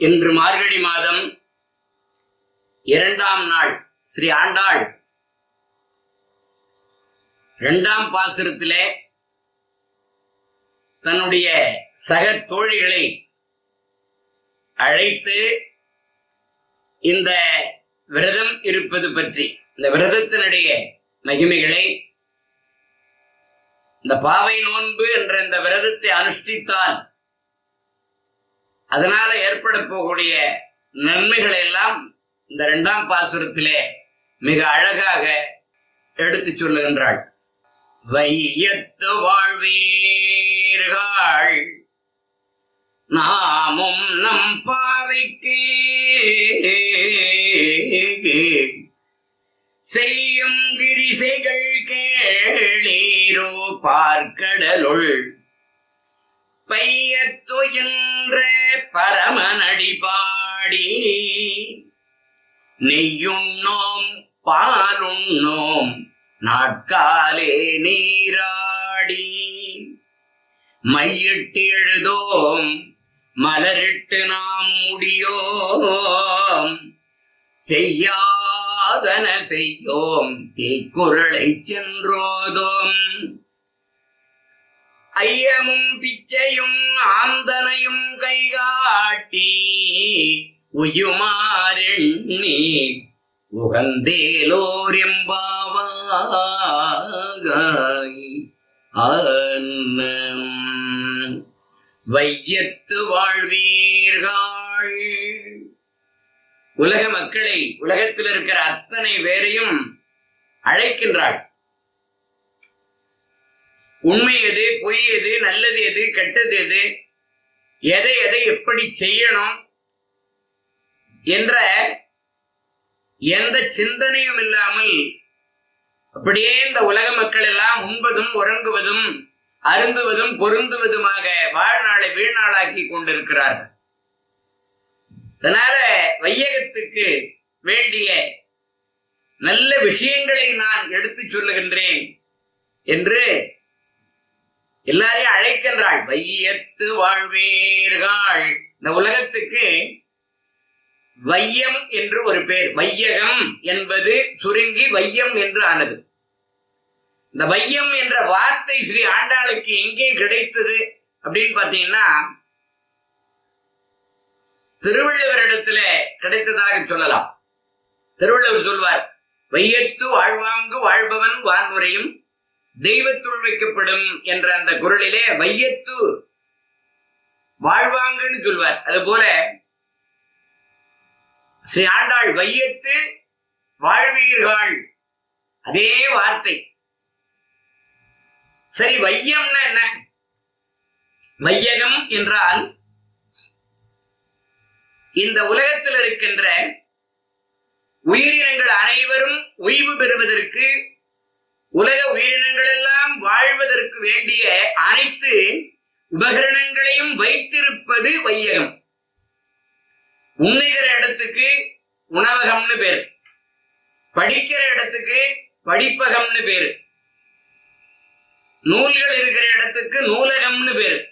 இன்று மார்கழி மாதம் இரண்டாம் நாள் ஸ்ரீ ஆண்டாள். இரண்டாம் பாசுரத்திலே தன்னுடைய சக தோழிகளை அழைத்து இந்த விரதம் இருப்பது பற்றி இந்த விரதத்தினுடைய மகிமைகளை இந்த பாவை நோன்பு என்ற இந்த விரதத்தை அனுஷ்டித்தால் அதனால ஏற்பட போகக்கூடிய நன்மைகளை எல்லாம் இந்த இரண்டாம் பாசுரத்திலே மிக அழகாக எடுத்து சொல்லுகின்றாள். வையத்து வாழ்வீர்கள் நாமும் நம் பாவைக்கு செய்யும் கிரிசைகள் கேளீரோ பார்க்கடலுள் பையத்துயின்ற பரமனடிபாடி நெய்யுண்ணோம் பாலுண்ணோம் நாட்காலே நீராடி. மையிட்டு எழுதோம் மலரிட்டு நாம் முடியோம். செய்யாதன செய்யோம் தீக்குறளை சென்றோதோம். ஐயமும் பிச்சையும் ஆந்தனையும் கைகாட்டி உயுமாறெண்ணி உகந்தேலோரெம்பாவாய் அன்னம். வையத்து வாழ்வீர்கள். உலக மக்களை உலகத்தில் இருக்கிற அத்தனை பேரையும் அழைக்கின்றாள். உண்மை எது பொய் எது நல்லது எது கெட்டது எது எதை எதை எப்படி செய்யணும் என்ற எந்த சிந்தனையும் இல்லாமல் அப்படியே இந்த உலக மக்கள் எல்லாம் உண்பதும் உறங்குவதும் அருந்துவதும் பொருந்துவதுமாக வாழ்நாளை வீழ்நாளாக்கி கொண்டிருக்கிறார்கள். அதனால வையகத்துக்கு வேண்டிய நல்ல விஷயங்களை நான் எடுத்து சொல்லுகின்றேன் என்று எல்லாரையும் அழைக்கின்றாள். வையத்து வாழ்வீர்கள் இந்த உலகத்துக்கு வையம் என்று ஒரு பேர். வையகம் என்பது சுருங்கி வையம் என்று ஆனது. இந்த வையம் என்ற வார்த்தை ஸ்ரீ ஆண்டாளுக்கு எங்கே கிடைத்தது அப்படின்னு பாத்தீங்கன்னா திருவள்ளுவரிடத்துல கிடைத்ததாக சொல்லலாம். திருவள்ளுவர் சொல்வார் வையத்து வாழ்வாங்கு வாழ்பவன் வான்முறையும் தெய்வத்துள் வைக்கப்படும் என்ற அந்த குரலிலே வையத்து வாழ்வாங்கன்னு சொல்வார். அது போல ஸ்ரீ ஆண்டாள் வையத்து வாழ்வீர்கள். அதே வார்த்தை. சரி வையம்னா என்ன? வையகம் என்றால் இந்த உலகத்தில் இருக்கின்ற உயிரினங்கள் அனைவரும் ஓய்வு பெறுவதற்கு உலக உயிரினங்கள் எல்லாம் வாழ்வதற்கு வேண்டிய அனைத்து உபகரணங்களையும் வைத்திருப்பது வையகம். உண்ணுகிற இடத்துக்கு உணவகம்னு பேர். படிக்கிற இடத்துக்கு படிப்பகம்னு பேரு. நூல்கள் இருக்கிற இடத்துக்கு நூலகம்னு பேரு.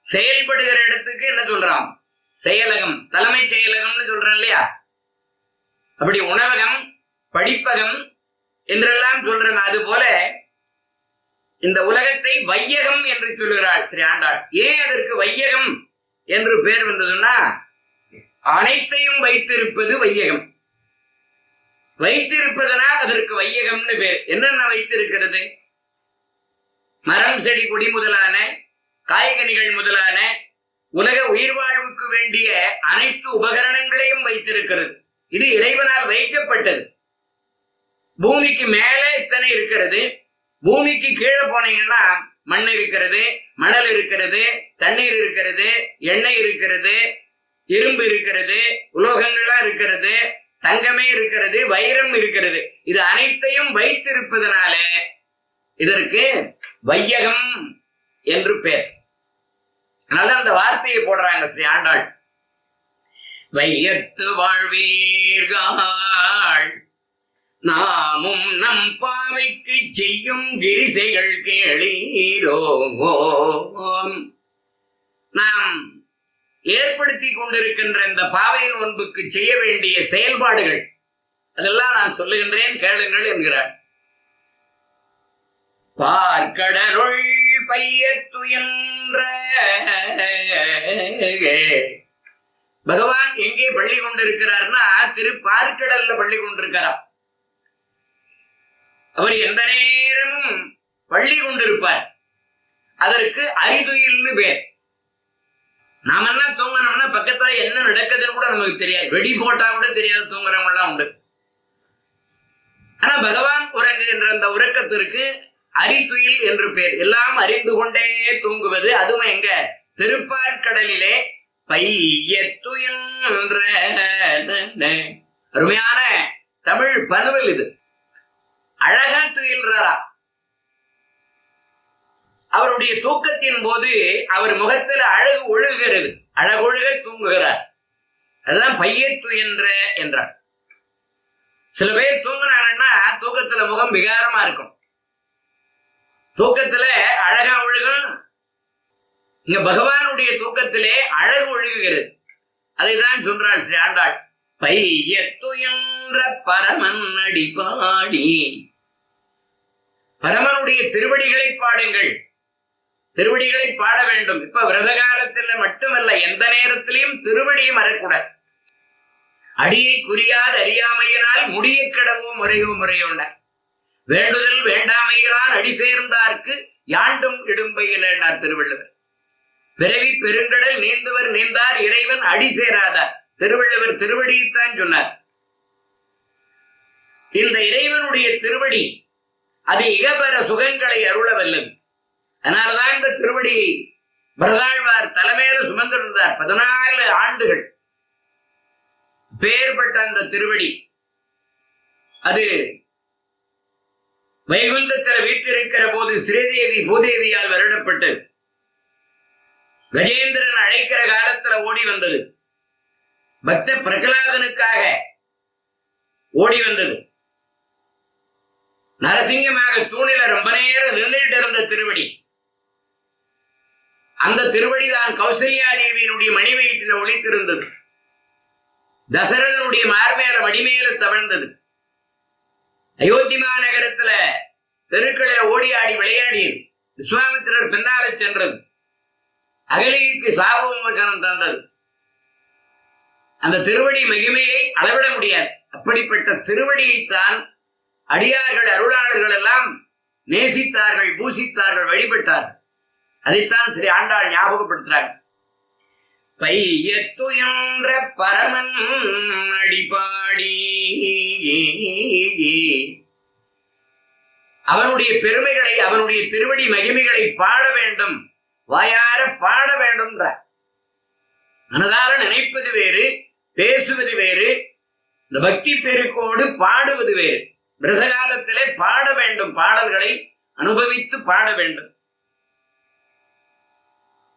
செயல்படுகிற இடத்துக்கு என்ன சொல்றான்? செயலகம். தலைமைச் செயலகம்னு சொல்றேன் இல்லையா? அப்படி உணவகம் படிப்பகம் என்றெல்லாம் சொல்றேன் அது போல இந்த உலகத்தை வையகம் என்று சொல்கிறாள் ஸ்ரீ ஆண்டாள். ஏன் அதற்கு வையகம் என்று பேர் வந்ததுன்னா அனைத்தையும் வைத்திருப்பது வையகம். வைத்திருப்பதனால் அதற்கு வையகம்னு பேர். என்னென்ன வைத்திருக்கிறது? மரம் செடி கொடி முதலான காய்கனிகள் முதலான உலக உயிர் வாழ்வுக்கு வேண்டிய அனைத்து உபகரணங்களையும் வைத்திருக்கிறது. இது இறைவனால் வைக்கப்பட்டது. பூமிக்கு மேலே இத்தனை இருக்கிறது? பூமிக்கு கீழே போனீங்கன்னா மண் இருக்கிறது மணல் இருக்கிறது தண்ணீர் இருக்கிறது எண்ணெய் இருக்கிறது இரும்பு இருக்கிறது உலோகங்கள்லாம் இருக்கிறது தங்கமே இருக்கிறது வைரம் இருக்கிறது. இது அனைத்தையும் வைத்திருப்பதனால இதற்கு வையகம் என்று பேர். அதனால அந்த வார்த்தையை போடுறாங்க ஸ்ரீ ஆண்டாள். வையத்து வாழ்வீர்கள். நாமும் நம் பாவைக்கு செய்யும் கிரிசைகள் கேளீரோ நாம் ஏற்படுத்தி கொண்டிருக்கின்ற இந்த பாவையின் நோன்புக்கு செய்ய வேண்டிய செயல்பாடுகள் அதெல்லாம் நான் சொல்லுகின்றேன் கேளுங்கள் என்கிறார். பார்க்கடலுள் பையத்துயன்ற பகவான் எங்கே பள்ளி கொண்டிருக்கிறார்னா திரு பார்க்கடல்ல பள்ளி கொண்டிருக்கிறார். அவர் எந்த நேரமும் பள்ளி கொண்டிருப்பார். அதற்கு அரிதுயில்னு பேர். நாம என்ன தூங்கினோம்னா பக்கத்துல என்ன நடக்குதுன்னு கூட நமக்கு தெரியாது. வெடி போட்டா கூட தெரியாது தூங்குறவங்க எல்லாம் உண்டு. ஆனா பகவான் உறங்குகின்ற அந்த உறக்கத்திற்கு அரிதுயில் என்று பேர். எல்லாம் அறிந்து கொண்டே தூங்குவது அதுவும் எங்க? திருப்பார்கடலிலே பையத்துயின்ற. அருமையான தமிழ் பனுவல் இது. அழகா துயில்றாரா? அவருடைய தூக்கத்தின் போது அவர் முகத்தில் அழகு ஒழுகிறது அழகொழுக தூங்குகிறார். அதுதான் பையத்து என்ற என்றார் சில பேர் தூங்கினாங்கன்னா தூக்கத்துல முகம் விகாரமா இருக்கும். தூக்கத்துல அழகா ஒழுகும். இங்க பகவானுடைய தூக்கத்திலே அழகு ஒழுகுகிறது. அதைதான் சொல்றாள் ஸ்ரீ ஆண்டாள். துயன்ற பரமன் அடிபாடி. பரமனுடைய திருவடிகளை பாடுங்கள். திருவடிகளை பாட வேண்டும். இப்ப விரத காலத்துல மட்டுமல்ல எந்த நேரத்திலையும் திருவடியை மறக்கூடாது அடியை குறியாது அறியாமையினால் முடிய கிடவோ முறையோ முறையோண்ட வேண்டுதல் வேண்டாமையிலான் அடி சேர்ந்தார்க்கு யாண்டும் இடும்பையிலார் திருவள்ளுவர். பிறவி பெருங்கடல் நீந்தவர் நீந்தார் இறைவன் அடி சேராதார். திருவள்ளுவர் திருவடியைத்தான் சொன்னார். இந்த இறைவனுடைய திருவடி அது இகபெற சுகங்களை அருள வல்லது அதனாலதான் இந்த திருவடியை பிரதாழ்வார் தலைமையில சுமந்திருந்தார். பதினாலு ஆண்டுகள். பேர்பட்ட அந்த திருவடி. அது வைகுந்தத்தில் வீட்டிருக்கிற போது ஸ்ரீதேவி பூதேவியால் வருடப்பட்டு கஜேந்திரன் அழைக்கிற காலத்துல ஓடி வந்தது. பக்த பிரகலாதனுக்காக ஓடி வந்தது. நரசிங்கமாக தூணில ரொம்ப நேரம் நின்றுட்டு இருந்த திருவடி. அந்த திருவடி தான் கௌசல்யா தேவியினுடைய மணி வயிற்றில் ஒழித்திருந்தது தசரதனுடைய மார்மேல மடிமேல தவழ்ந்தது. அயோத்தி மாநகரத்துல தெருக்களில் ஓடி ஆடி விளையாடியது. விஸ்வாமித்திரர் பின்னாலே சென்றது. அகலிக்கு சாப விமோசனம் தந்தது. அந்த திருவடி மகிமையை அளவிட முடியாது. அப்படிப்பட்ட திருவடியைத்தான் அடியார்கள் அருளாளர்கள் எல்லாம் நேசித்தார்கள் பூசித்தார்கள் வழிபட்டார்கள். அதைத்தான் ஸ்ரீ ஆண்டாள் ஞாபகப்படுத்துறாங்க. பையத்துயன்ற பரமன் அடிபாடி. அவனுடைய பெருமைகளை அவனுடைய திருவடி மகிமைகளை பாட வேண்டும். வாயார பாட வேண்டும்ன்ற. மனதால நினைப்பது வேறு பேசுவது வேறு இந்த பக்தி பெருக்கோடு பாடுவது வேறு. மிரதகாலத்திலே பாட வேண்டும் பாடல்களை அனுபவித்து பாட வேண்டும்.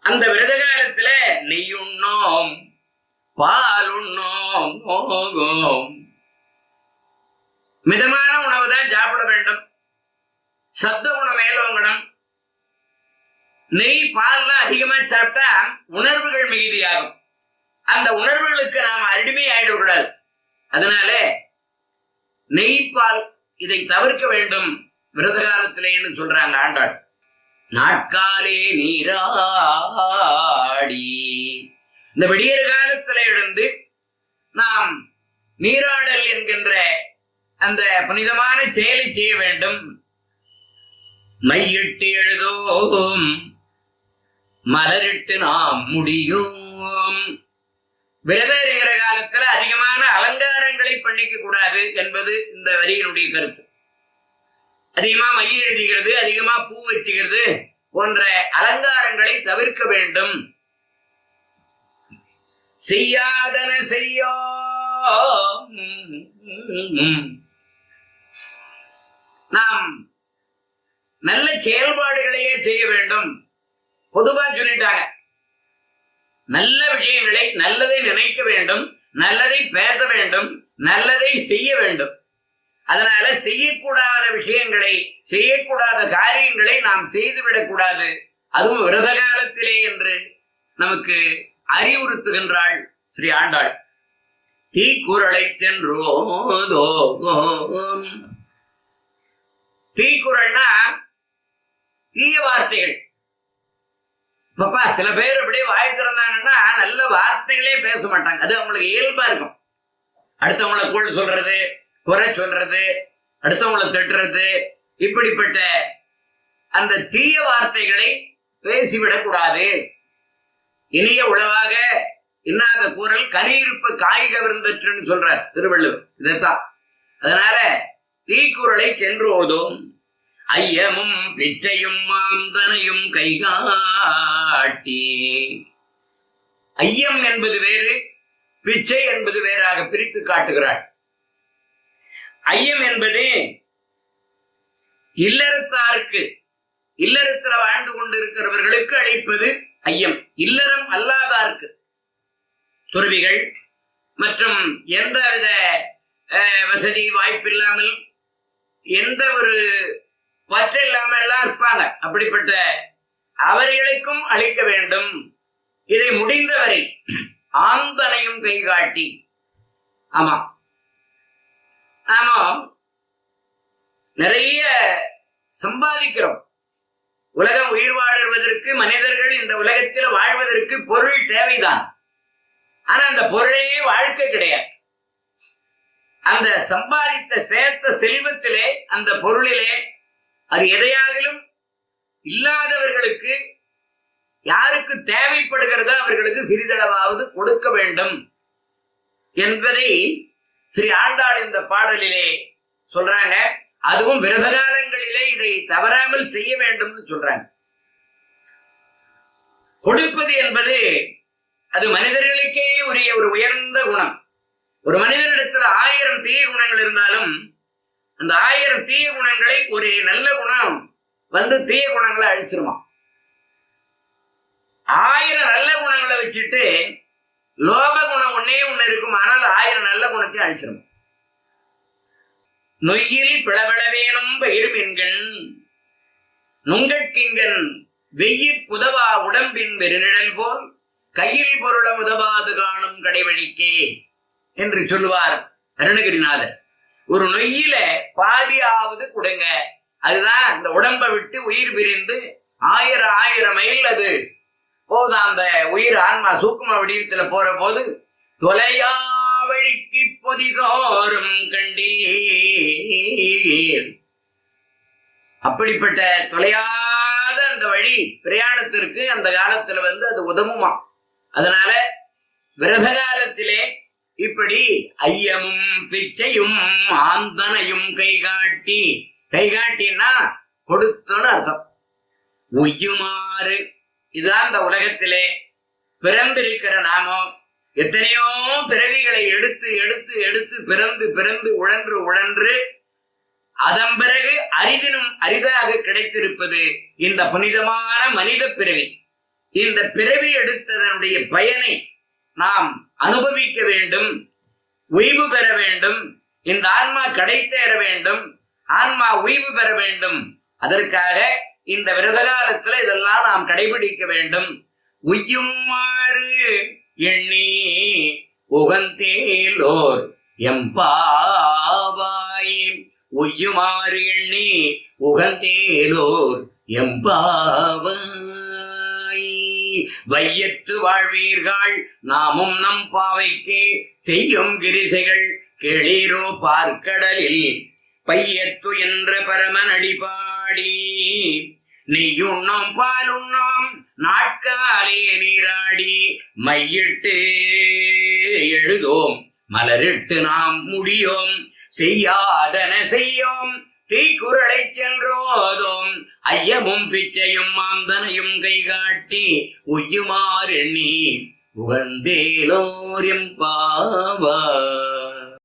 அந்த விரதகாலத்துல நெய் நெய்யுண்ணோம் பால் உண்ணோம் மிதமான உணவு தான் சாப்பிட வேண்டும். சத்த உணவு மேலோங்கணும். நெய் பால்லாம் அதிகமா சாப்பிட்டா உணர்வுகள் மிகுதியாகும். அந்த உணர்வுகளுக்கு நாம் அடிமை ஆயிடக்கூடாது அதனால நெய்ப்பால் இதை தவிர்க்க வேண்டும். விரத காலத்திலேன்னு சொல்றாங்க ஆண்டாள். நாட்காலே நீராடி. இந்த விடியற் காலத்துல எழுந்து நாம் நீராடல் என்கின்ற அந்த புனிதமான செயலை செய்ய வேண்டும். மையிட்டு எழுதோம் மலரிட்டு நாம் முடியும். விரதம் இருக்கிற காலத்துல அதிகமான அலங்காரங்களை பண்ணிக்க கூடாது என்பது இந்த வரியினுடைய கருத்து. அதிகமா மைய எழுதுகிறது அதிகமா பூ வச்சுக்கிறது போன்ற அலங்காரங்களை தவிர்க்க வேண்டும். செய்யாதன செய்யோ நாம் நல்ல செயல்பாடுகளையே செய்ய வேண்டும். பொதுவா சொல்லிட்டாங்க நல்ல விஷயங்களை நல்லதை நினைக்க வேண்டும் நல்லதை பேச வேண்டும் நல்லதை செய்ய வேண்டும். அதனால செய்யக்கூடாத விஷயங்களை செய்யக்கூடாத காரியங்களை நாம் செய்துவிடக்கூடாது அதுவும் விரத காலத்திலே என்று நமக்கு அறிவுறுத்துகின்றாள் ஸ்ரீ ஆண்டாள். தீக்குறளை சென்றோதோ தீக்குறள்னா தீய வார்த்தைகள். பாப்பா சில பேர் அப்படியே வாய் திறந்தாங்கன்னா நல்ல வார்த்தைகளே பேச மாட்டாங்க. அது அவங்களுக்கு இயல்பா இருக்கும். அடுத்தவங்களை கூழ் சொல்றது குறை சொல்றது அடுத்தவங்களை திட்டுறது இப்படிப்பட்ட அந்த தீய வார்த்தைகளை பேசிவிடக்கூடாது. இனிய உளவாக இன்னாத கூறல் கனியிருப்பு காய் கவர்ந்தற்றுன்னு சொல்றார் திருவள்ளுவர். இதைத்தான். அதனால தீக்குறளை சென்று ஓதும். ஐயமும் பிச்சையும் மாந்தனையும் கைகாட்டி. ஐயம் என்பது வேறு பிச்சை என்பது வேறாக பிரித்து காட்டுகிறாள் ஐயம் என்பது இல்லறத்தாருக்கு இல்லறத்தில் வாழ்ந்து கொண்டிருக்கிறவர்களுக்கு அளிப்பது ஐயம். இல்லறம் அல்லாதாருக்கு. துறவிகள் மற்றும் எந்தவித அஹ், வசதி வாய்ப்பில்லாமல் எந்த ஒரு பற்று இல்லாம எல்லாம் இருப்பாங்க. அப்படிப்பட்ட அவர்களுக்கும் அளிக்க வேண்டும். இதை முடிந்தவரை ஆந்தனையும் கை காட்டி ஆமா. ஆமா நிறைய சம்பாதிக்கிறோம். உலகம் உயிர் வாழ்வதற்கு மனிதர்கள் இந்த உலகத்தில் வாழ்வதற்கு பொருள் தேவைதான். ஆனா அந்த பொருளே வாழ்க்கை கிடையாது. அந்த சம்பாதித்த சேர்த்த செல்வத்திலே அந்த பொருளிலே அது எதையாகிலும் இல்லாதவர்களுக்கு யாருக்கு தேவைப்படுகிறதோ அவர்களுக்கு சிறிதளவாவது கொடுக்க வேண்டும் என்பதை ஸ்ரீ ஆண்டாள் இந்த பாடலிலே சொல்றாங்க. அதுவும் விரத காலங்களிலே இதை தவறாமல் செய்ய வேண்டும்னு சொல்றாங்க. கொடுப்பது என்பது அது மனிதர்களுக்கே உரிய ஒரு உயர்ந்த குணம். ஒரு மனிதனிடத்தில் ஆயிரம் தீய குணங்கள் இருந்தாலும் அந்த ஆயிரம் தீய குணங்களை ஒரு நல்ல குணம் வந்து தீய குணங்களை அழிச்சிருமா? ஆயிரம் நல்ல குணங்களை வச்சுட்டு லோப குணம் ஒன்னே ஒண்ணு இருக்கும் ஆனால் ஆயிரம் நல்ல குணத்தையும் அழிச்சிரும்? நொய்யில் பிளவளவேனும் பயிரும் என்கண் நுங்கட்கிங்கன் வெயிற் புதவா உடம்பின் பெருநிழல் போல் கையில் பொருள உதவாது காணும் கடைவழிக்கே என்று சொல்லுவார் அருணகிரிநாதர். ஒரு நொய்யில பாதியாவது கொடுங்க. அதுதான் அந்த உடம்பை விட்டு உயிர் பிரிந்து ஆயிரம் ஆயிரம் மைல் அது. போதும் அந்த உயிர் ஆன்மா சூக்கும வடிவத்துல போற போது தொலையா வழிக்கு பொதி சோறும் கண்டீர். அப்படிப்பட்ட தொலையாத அந்த வழி பிரயாணத்திற்கு அந்த காலத்துல வந்து அது உதவுமா அதனால விரத காலத்திலே இப்படி ஐயமும் பிச்சையும் ஆந்தனையும் கைகாட்டி கைகாட்டினா கொடுத்தோன்னு அர்த்தம். உய்யுமாறு. இதுதான் இந்த உலகத்திலே பிறந்திருக்கிற நாமம் எத்தனையோ பிறவிகளை எடுத்து எடுத்து எடுத்து பிறந்து பிறந்து உழன்று உழன்று அதன் பிறகு அரிதினும் அரிதாக கிடைத்திருப்பது இந்த புனிதமான மனித பிறவி. இந்த பிறவி எடுத்ததனுடைய பயனை நாம் அனுபவிக்க வேண்டும் ஓய்வு பெற வேண்டும் இந்த ஆன்மா கடைத்தேற வேண்டும் ஆன்மா ஓய்வு பெற வேண்டும். அதற்காக இந்த விரதகாலத்துல இதெல்லாம் நாம் கடைபிடிக்க வேண்டும். உய்யுமாறு எண்ணி உகந்தேலோர் எம்பாவாய். உய்யுமாறு எண்ணி உகந்தேலோர் எம்பாவாய். வையத்து வாழ்வீர்கள். நாமும் நம் பாவைக்கே செய்யும் கிரிசைகள் கேளீரோ பார்க்கடலில். பையத்து என்ற பரமன் அடிபாடி. நெய்யுண்ணோம் பாலுண்ணோம் நாட்காலே நீராடி. மையிட்டு எழுதோம். மலரிட்டு நாம் முடியோம். செய்யாதன செய்யோம். தீக்குறளை சென்றோதும் ஐயமும் பிச்சையும் மாந்தனையும் கை காட்டி நீ உகந்தேலோரியம் பாவா.